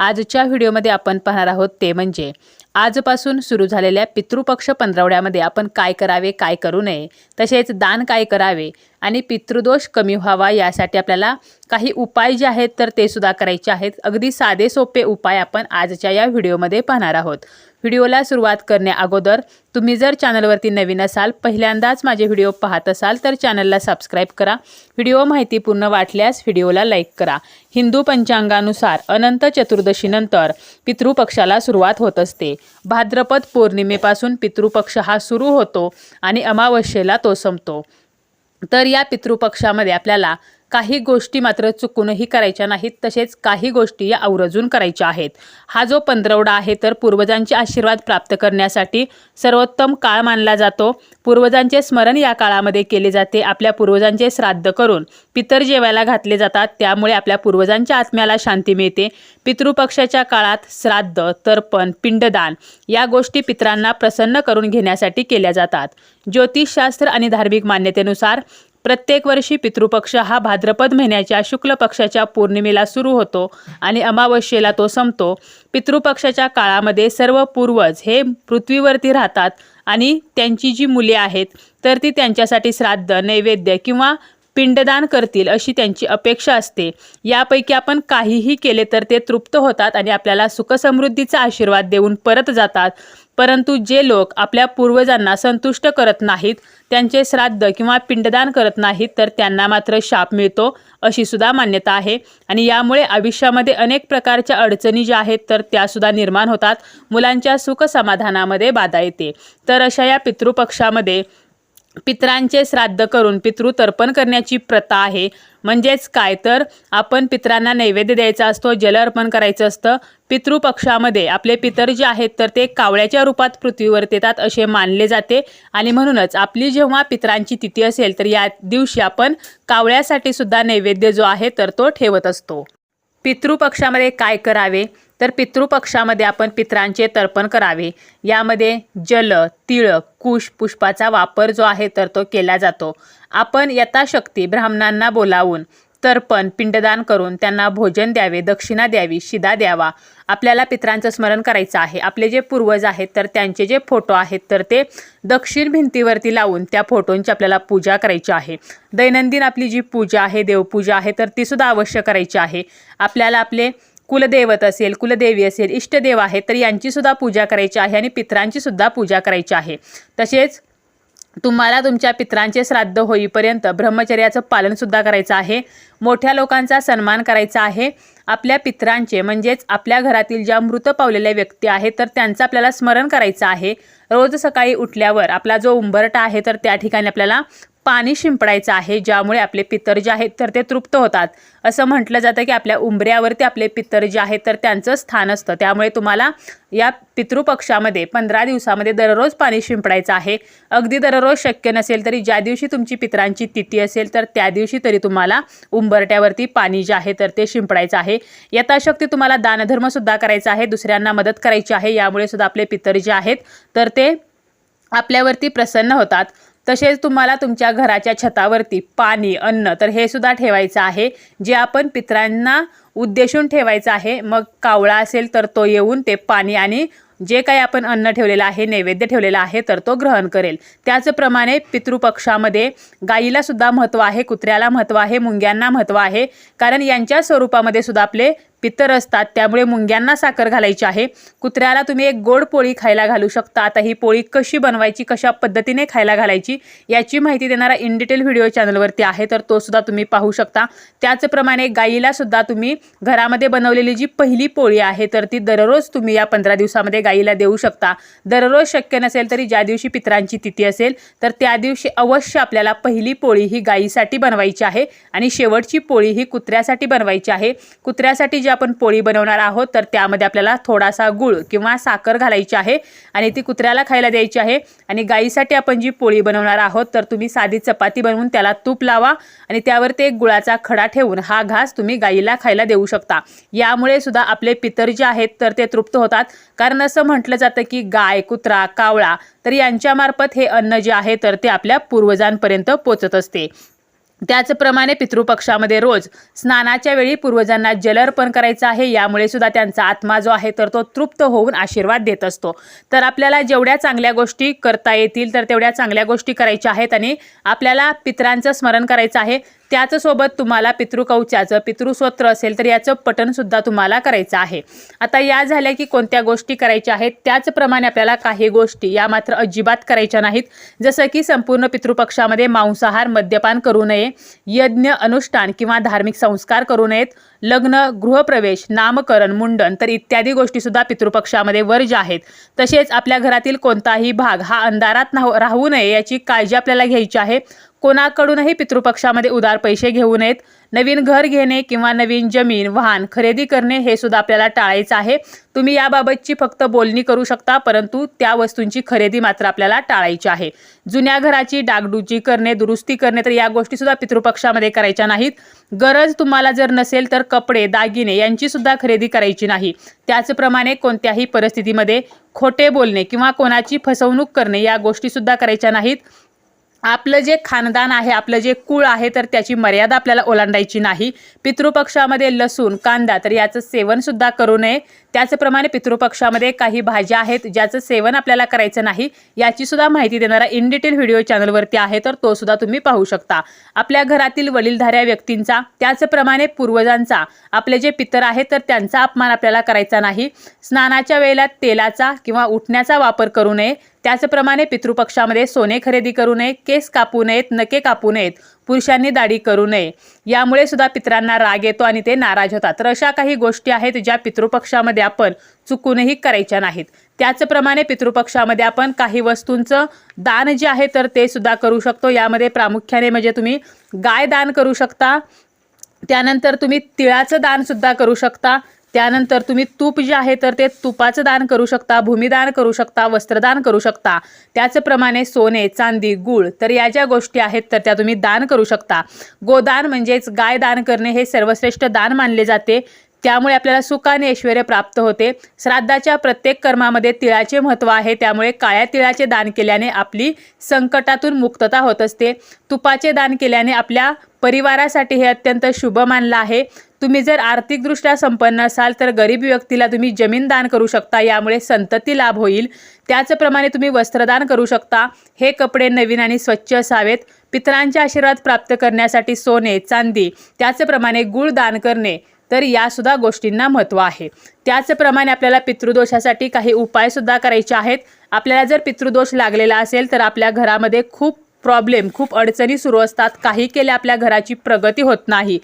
आजच्या व्हिडिओमध्ये आपण पाहणार आहोत ते म्हणजे आजपासून सुरू झालेल्या पितृपक्ष पंधरवड्यामध्ये आपण काय करावे काय करू नये तसेच दान काय करावे आणि पितृदोष कमी व्हावा यासाठी आपल्याला काही उपाय जे आहेत तर ते सुद्धा करायचे आहेत. अगदी साधे सोपे उपाय आपण आजच्या या व्हिडिओमध्ये पाहणार आहोत. व्हिडिओला सुरुवात करण्याअगोदर तुम्ही जर चॅनलवरती नवीन असाल पहिल्यांदाच माझे व्हिडिओ पाहत असाल तर चॅनलला सबस्क्राईब करा. व्हिडिओ माहितीपूर्ण वाटल्यास व्हिडिओला लाईक करा. हिंदू पंचांगानुसार अनंत चतुर्दशीनंतर पितृपक्षाला सुरुवात होत असते. भाद्रपद पौर्णिमेपासून पितृपक्ष हा सुरू होतो आणि अमावस्येला तो संपतो. तर या पितृपक्षामध्ये आपल्याला काही गोष्टी मात्र चुकूनही करायच्या नाहीत तसेच काही गोष्टी या आवर्जून करायच्या आहेत. हा जो पंधरवडा आहे तर पूर्वजांचे आशीर्वाद प्राप्त करण्यासाठी सर्वोत्तम काळ मानला जातो. पूर्वजांचे स्मरण या काळामध्ये केले जाते. आपल्या पूर्वजांचे श्राद्ध करून पितर जेवायला घातले जातात. त्यामुळे आपल्या पूर्वजांच्या आत्म्याला शांती मिळते. पितृपक्षाच्या काळात श्राद्ध तर्पण पिंडदान या गोष्टी पितरांना प्रसन्न करून घेण्यासाठी केल्या जातात. ज्योतिषशास्त्र आणि धार्मिक मान्यतेनुसार प्रत्येक वर्षी पितृपक्ष हा भाद्रपद महिन्याच्या शुक्ल पक्षाच्या पौर्णिमेला सुरू होतो आणि अमावस्येला तो संपतो. पितृपक्षाच्या काळामध्ये सर्व पूर्वज हे पृथ्वीवरती राहतात आणि त्यांची जी मुले आहेत तर ती त्यांच्यासाठी श्राद्ध नैवेद्य किंवा पिंडदान करतील अशी त्यांची अपेक्षा असते. यापैकी आपण काहीही केले तर ते तृप्त होतात आणि आपल्याला सुखसमृद्धीचा आशीर्वाद देऊन परत जातात. परंतु जे लोक आपल्या पूर्वजांना संतुष्ट करत नाहीत त्यांचे श्राद्ध किंवा पिंडदान करत नाहीत तर त्यांना मात्र शाप मिळतो अशी सुद्धा मान्यता आहे. आणि यामुळे आयुष्यामध्ये अनेक प्रकारच्या अडचणी ज्या आहेत तर त्यासुद्धा निर्माण होतात. मुलांच्या सुख समाधानामध्ये बाधा येते. तर अशा या पितृपक्षामध्ये पितरांचे श्राद्ध करून पितृतर्पण करण्याची प्रथा आहे. म्हणजेच काय? तर आपण पितरांना नैवेद्य द्यायचा असतो जल अर्पण करायचं असतं. पितृपक्षामध्ये आपले पितर जे आहेत तर ते कावळ्याच्या रूपात पृथ्वीवर येतात असे मानले जाते. आणि म्हणूनच आपली जेव्हा पितरांची तिथी असेल तर या दिवशी आपण कावळ्यासाठी सुद्धा नैवेद्य जो आहे तर तो ठेवत असतो. पितृपक्षामध्ये काय करावे? तर पितृपक्षामध्ये आपण पितरांचे तर्पण करावे. यामध्ये जल तिळ कुश पुष्पाचा वापर जो आहे तर तो केला जातो. आपण यथाशक्ती ब्राह्मणांना बोलावून तर्पण पिंडदान करून त्यांना भोजन द्यावे दक्षिणा द्यावी शिदा द्यावा. आपल्याला पितरांचं स्मरण करायचं आहे. आपले जे पूर्वज आहेत तर त्यांचे जे फोटो आहेत तर ते दक्षिण भिंतीवरती लावून त्या फोटोंची आपल्याला पूजा करायची आहे. दैनंदिन आपली जी पूजा आहे देवपूजा आहे तर ती सुद्धा अवश्य करायची आहे. आपल्याला आपले कुलदैवत असेल कुलदेवी असेल इष्टदेव आहे तर यांचीसुद्धा पूजा करायची आहे आणि पित्रांचीसुद्धा पूजा करायची आहे. तसेच तुम्हाला तुमच्या पितरांचे श्राद्ध होईपर्यंत ब्रह्मचर्याचं पालनसुद्धा करायचं आहे. मोठ्या लोकांचा सन्मान करायचा आहे. आपल्या पितरांचे म्हणजेच आपल्या घरातील ज्या मृत पावलेल्या व्यक्ती आहेत तर त्यांचं आपल्याला स्मरण करायचं आहे. रोज सकाळी उठल्यावर आपला जो उंबरटा आहे तर त्या ठिकाणी आपल्याला पाणी शिंपडायचं आहे ज्यामुळे आपले पितर जे आहेत तर ते तृप्त होतात. असं म्हटलं जातं की आपल्या उंबऱ्यावरती आपले पितर जे आहेत तर त्यांचं स्थान असतं. त्यामुळे तुम्हाला या पितृपक्षामध्ये पंधरा दिवसामध्ये दररोज पाणी शिंपडायचं आहे. अगदी दररोज शक्य नसेल तरी ज्या दिवशी तुमची पितरांची तिथी असेल तर त्या दिवशी तरी तुम्हाला उंबरट्यावरती पाणी जे आहे तर ते शिंपडायचं आहे. यथाशक्ती तुम्हाला दानधर्मसुद्धा करायचा आहे दुसऱ्यांना मदत करायची आहे यामुळे सुद्धा आपले पितर जे आहेत तर ते आपल्यावरती प्रसन्न होतात. तसेच तुम्हाला तुमच्या घराच्या छतावरती पाणी अन्न तर हे सुद्धा ठेवायचं आहे जे आपण पितरांना उद्देशून ठेवायचं आहे. मग कावळा असेल तर तो येऊन ते पाणी आणि जे काही आपण अन्न ठेवलेलं आहे नैवेद्य ठेवलेलं आहे तर तो ग्रहण करेल. त्याचप्रमाणे पितृपक्षामध्ये गाईला सुद्धा महत्त्व आहे कुत्र्याला महत्त्व आहे मुंग्यांना महत्त्व आहे. कारण यांच्या स्वरूपामध्ये सुद्धा आपले पितर असतात त्यामुळे मुंग्यांना साखर घालायची आहे. कुत्र्याला तुम्ही एक गोड पोळी खायला घालू शकता. आता ही पोळी कशी बनवायची कशा पद्धतीने खायला घालायची याची माहिती देणारा इन डिटेल व्हिडिओ चॅनलवरती आहे. तर तो सुद्धा तुम्ही पाहू शकता. त्याचप्रमाणे गाईला सुद्धा तुम्ही घरामध्ये बनवलेली जी पहिली पोळी आहे तर ती दररोज तुम्ही या पंधरा दिवसामध्ये गाईला देऊ शकता. दररोज शक्य नसेल तरी ज्या दिवशी पितरांची तिथी असेल तर त्या दिवशी अवश्य आपल्याला पहिली पोळी ही गाईसाठी बनवायची आहे आणि शेवटची पोळी ही कुत्र्यासाठी बनवायची आहे. कुत्र्यासाठी आपण पोळी बनवणार आहोत तर त्यामध्ये आपल्याला थोडासा गुळ किंवा साखर घालायची आहे आणि ती कुत्र्याला खायला द्यायची आहे. आणि गाईसाठी आपण जी पोळी बनवणार आहोत तर तुम्ही साधी चपाती बनवून त्याला तूप लावा आणि त्यावर ते गुळाचा खडा ठेवून हा घास तुम्ही गाईला खायला देऊ शकता. यामुळे सुद्धा आपले पितर जे आहेत तर ते तृप्त होतात. कारण असं म्हटलं जातं की गाय कुत्रा कावळा तर यांच्यामार्फत हे अन्न जे आहे तर ते आपल्या पूर्वजांपर्यंत पोचत असते. त्याचप्रमाणे पितृपक्षामध्ये रोज स्नानाच्या वेळी पूर्वजांना जलर्पण करायचं आहे यामुळे सुद्धा त्यांचा आत्मा जो आहे तर तो तृप्त होऊन आशीर्वाद देत असतो. तर आपल्याला जेवढ्या चांगल्या गोष्टी करता येतील तर तेवढ्या चांगल्या गोष्टी करायच्या आहेत आणि आपल्याला पितरांचं स्मरण करायचं आहे. त्याचसोबत तुम्हाला पितृकवचाचं पितृस्वत्र असेल तर याचं पठणसुद्धा तुम्हाला करायचं आहे. आता या झाल्या की कोणत्या गोष्टी करायच्या आहेत त्याचप्रमाणे आपल्याला काही गोष्टी या मात्र अजिबात करायच्या नाहीत. जसं की संपूर्ण पितृपक्षामध्ये मांसाहार मद्यपान करू नये यज्ञ अनुष्ठान किंवा धार्मिक संस्कार करू नयेत लग्न गृहप्रवेश नामकरण मुंडन तर इत्यादी गोष्टीसुद्धा पितृपक्षामध्ये वर्ज आहेत. तसेच आपल्या घरातील कोणताही भाग हा अंधारात राहू नये याची काळजी आपल्याला घ्यायची आहे. कोणाकडूनही पितृपक्षामध्ये उदार पैसे घेऊ नयेत. नवीन घर घेणे किंवा नवीन जमीन वाहन खरेदी करणे हे सुद्धा आपल्याला टाळायचं आहे. तुम्ही याबाबतची फक्त बोलणी करू शकता परंतु त्या वस्तूंची खरेदी मात्र आपल्याला टाळायची आहे. जुन्या घराची डागडुजी करणे दुरुस्ती करणे तर या गोष्टीसुद्धा पितृपक्षामध्ये करायच्या नाहीत. गरज तुम्हाला जर नसेल तर कपडे दागिने यांची सुद्धा खरेदी करायची नाही. त्याचप्रमाणे कोणत्याही परिस्थितीमध्ये खोटे बोलणे किंवा कोणाची फसवणूक करणे या गोष्टीसुद्धा करायच्या नाहीत. आपलं जे खानदान आहे आपलं जे कुळ आहे तर त्याची मर्यादा आपल्याला ओलांडायची नाही. पितृपक्षामध्ये लसूण कांदा तर याचं सेवनसुद्धा करू नये. त्याचप्रमाणे पितृपक्षामध्ये काही भाज्या आहेत ज्याचं सेवन आपल्याला करायचं नाही याचीसुद्धा माहिती देणारा इन डिटेल व्हिडिओ चॅनलवरती आहे तर तो सुद्धा तुम्ही पाहू शकता. आपल्या घरातील वडीलधाऱ्या व्यक्तींचा त्याचप्रमाणे पूर्वजांचा आपले जे पितर आहेत तर त्यांचा अपमान आपल्याला करायचा नाही. स्नानाच्या वेळेला तेलाचा किंवा उठण्याचा वापर करू नये. त्याचप्रमाणे पितृपक्षामध्ये सोने खरेदी करू नये केस कापू नयेत नके कापू नयेत पुरुषांनी दाढी करू नये. यामुळे सुद्धा पितरांना राग येतो आणि ते नाराज होतात. तर अशा काही गोष्टी आहेत ज्या पितृपक्षामध्ये आपण चुकूनही करायच्या नाहीत. त्याचप्रमाणे पितृपक्षामध्ये आपण काही वस्तूंचं दान जे आहे तर ते सुद्धा करू शकतो. यामध्ये प्रामुख्याने म्हणजे तुम्ही गाय दान करू शकता. त्यानंतर तुम्ही तिळाचं दानसुद्धा करू शकता. त्यानंतर तुम्ही तूप जे आहे तर ते तुपाचं दान करू शकता भूमिदान करू शकता वस्त्रदान करू शकता. त्याचप्रमाणे सोने चांदी गूळ तर या ज्या गोष्टी आहेत तर त्या तुम्ही दान करू शकता. गोदान म्हणजेच गाय दान करणे हे सर्वश्रेष्ठ दान मानले जाते. त्यामुळे आपल्याला सुख आणि ऐश्वर प्राप्त होते. श्राद्धाच्या प्रत्येक कर्मामध्ये तिळाचे महत्त्व आहे. त्यामुळे काळ्या तिळाचे दान केल्याने आपली संकटातून मुक्तता होत असते. तुपाचे दान केल्याने आपल्या परिवारासाठी हे अत्यंत शुभ मानलं आहे. तुम्ही जर आर्थिकदृष्ट्या संपन्न असाल तर गरीब व्यक्तीला तुम्ही जमीन दान करू शकता. यामुळे संतती लाभ होईल. त्याचप्रमाणे तुम्ही वस्त्रदान करू शकता. हे कपडे नवीन आणि स्वच्छ असावेत. पितरांचे आशीर्वाद प्राप्त करण्यासाठी सोने चांदी त्याचप्रमाणे गुळ दान करणे तर यासुद्धा गोष्टींना महत्त्व आहे. त्याचप्रमाणे आपल्याला पितृदोषासाठी काही उपायसुद्धा करायचे आहेत. आपल्याला जर पितृदोष लागलेला असेल तर आपल्या घरामध्ये खूप प्रॉब्लेम खूप अडचणी सुरू असतात. काही केल्या आपल्या घराची प्रगती होत नाही.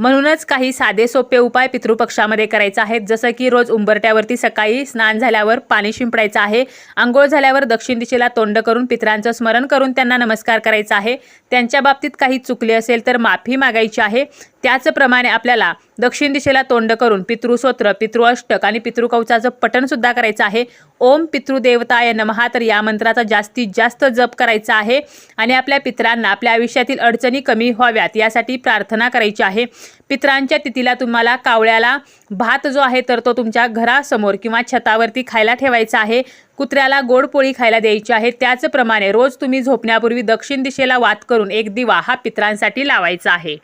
म्हणूनच काही साधे सोपे उपाय पितृपक्षामध्ये करायचे आहेत. जसं की रोज उंबरट्यावरती सकाळी स्नान झाल्यावर पाणी शिंपडायचं आहे. आंघोळ झाल्यावर दक्षिण दिशेला तोंड करून पितरांचं स्मरण करून त्यांना नमस्कार करायचा आहे. त्यांच्या बाबतीत काही चुकले असेल तर माफी मागायची आहे. त्याचप्रमाणे आपल्याला दक्षिण दिशेला तोंड करून पितृस्तोत्र पितृअष्टक आणि पितृकवचाचं पठणसुद्धा करायचं आहे. ओम पितृदेवताय नमहा तर या मंत्राचा जास्तीत जास्त जप करायचा आहे. आणि आपल्या पितरांना आपल्या आयुष्यातील अडचणी कमी व्हाव्यात यासाठी प्रार्थना करायची आहे. पितरांच्या तिथीला तुम्हाला कावळ्याला भात जो आहे तर तो तुमच्या घरासमोर किंवा छतावरती खायला ठेवायचा आहे. कुत्र्याला गोड पोळी खायला द्यायची आहे. त्याचप्रमाणे रोज तुम्ही झोपण्यापूर्वी दक्षिण दिशेला वात करून एक दिवा हा पितरांसाठी लावायचा आहे.